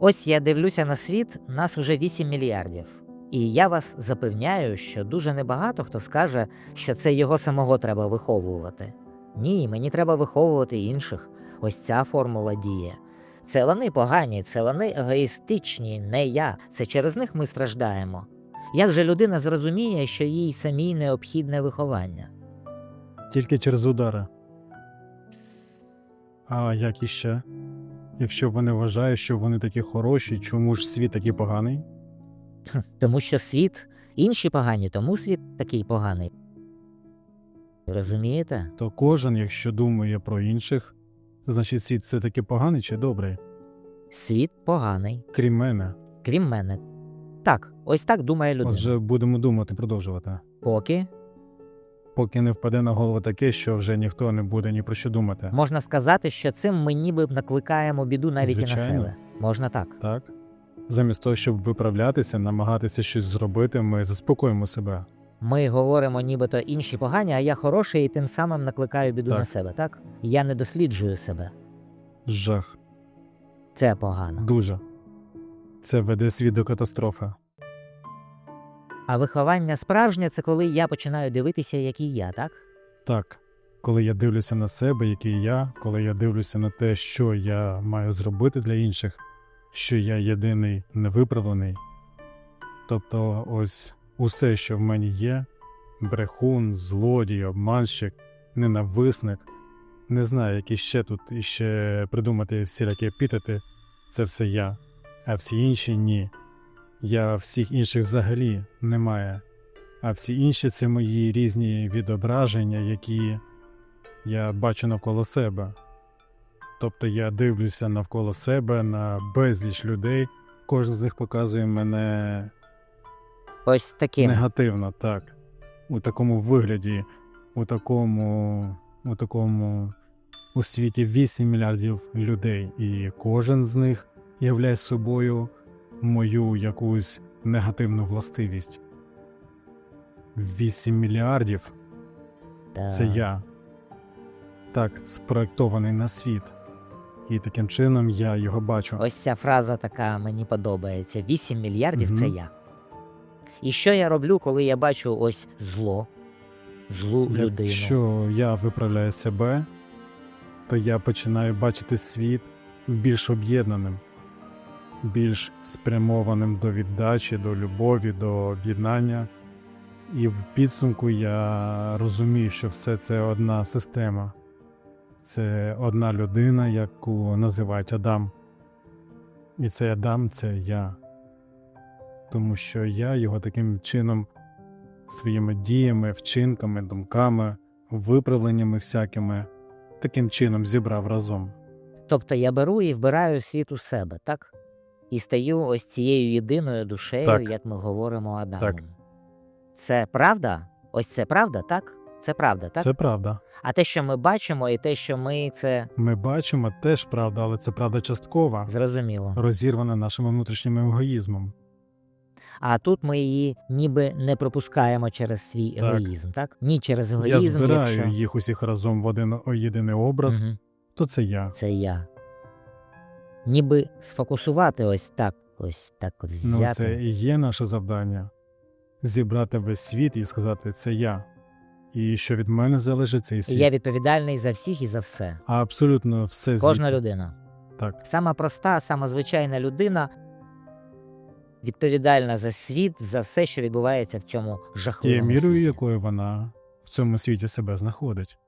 Ось я дивлюся на світ, нас уже 8 мільярдів. І я вас запевняю, що дуже небагато хто скаже, що це його самого треба виховувати. Ні, мені треба виховувати інших. Ось ця формула діє. Це вони погані, це вони егоїстичні, не я. Це через них ми страждаємо. Як же людина зрозуміє, що їй самій необхідне виховання? Тільки через удари. А як іще? Якщо вони вважають, що вони такі хороші, чому ж світ такий поганий? Тому що світ інші погані, тому світ такий поганий. Розумієте? То кожен, якщо думає про інших, значить світ все таки поганий чи добрий? Світ поганий, Крім мене. крім мене. Так, ось так думає людина. Отже, будемо думати, продовжувати. Поки Поки не впаде на голову таке, що вже ніхто не буде ні про що думати. можна сказати, що цим ми ніби накликаємо біду навіть і на себе. Можна так. Так? Замість того, щоб виправлятися, намагатися щось зробити, ми заспокоїмо себе. Ми говоримо, нібито інші погані, а я хороший і тим самим накликаю біду Так. на себе, так? Я не досліджую себе. Жах. Це погано. Дуже. Це веде світ до катастрофи. А виховання справжнє це коли я починаю дивитися, який я, так? Так, коли я дивлюся на себе, який я, коли я дивлюся на те, що я маю зробити для інших, що я єдиний невиправлений. Тобто, ось усе, що в мені є: брехун, злодій, обманщик, ненависник, не знаю, які ще тут іще придумати всілякі епітети, це все я, а всі інші ні. Я всіх інших взагалі немає. А всі інші це мої різні відображення, які я бачу навколо себе. Тобто я дивлюся навколо себе на безліч людей, кожен з них показує мене Ось таким. негативно, так. У такому вигляді, у такому, у такому у світі 8 мільярдів людей, і кожен з них являє собою мою якусь негативну властивість. 8 мільярдів Та... це я. Так, спроектований на світ. І таким чином я його бачу. Ось ця фраза така мені подобається. 8 мільярдів це я. І що я роблю, коли я бачу ось зло, злу людину? Якщо я виправляю себе, то я починаю бачити світ більш об'єднаним, більш спрямованим до віддачі, до любові, до об'єднання. І в підсумку я розумію, що все це одна система. Це одна людина, яку називають Адам. І цей Адам це я. Тому що я його таким чином своїми діями, вчинками, думками, виправленнями всякими таким чином зібрав разом. Тобто я беру і вбираю світ у себе, так? І стаю ось цією єдиною душею, Так. як ми говоримо Адамом. Так. Це правда? Ось це правда, так? Це правда, так? Це правда. А те, що ми бачимо, і те, що ми це Ми бачимо теж правда, але це правда часткова, зрозуміло. розірвана нашим внутрішнім егоїзмом. А тут ми її ніби не пропускаємо через свій Так. егоїзм, так? Ні через Я егоїзм, збираю якщо їх усіх разом в один єдиний образ, Мгм. то це я. це я. Ніби сфокусувати ось так, ось так от Ну, це і є наше завдання зібрати весь світ і сказати це я. І що від мене залежить цей І світ. я відповідальний за всіх і за все. А абсолютно все Кожна людина. Так. Сама проста, сама звичайна людина відповідальна за світ, за все, що відбувається в цьому Тією жахливому мірою, світі. якою вона в цьому світі себе знаходить.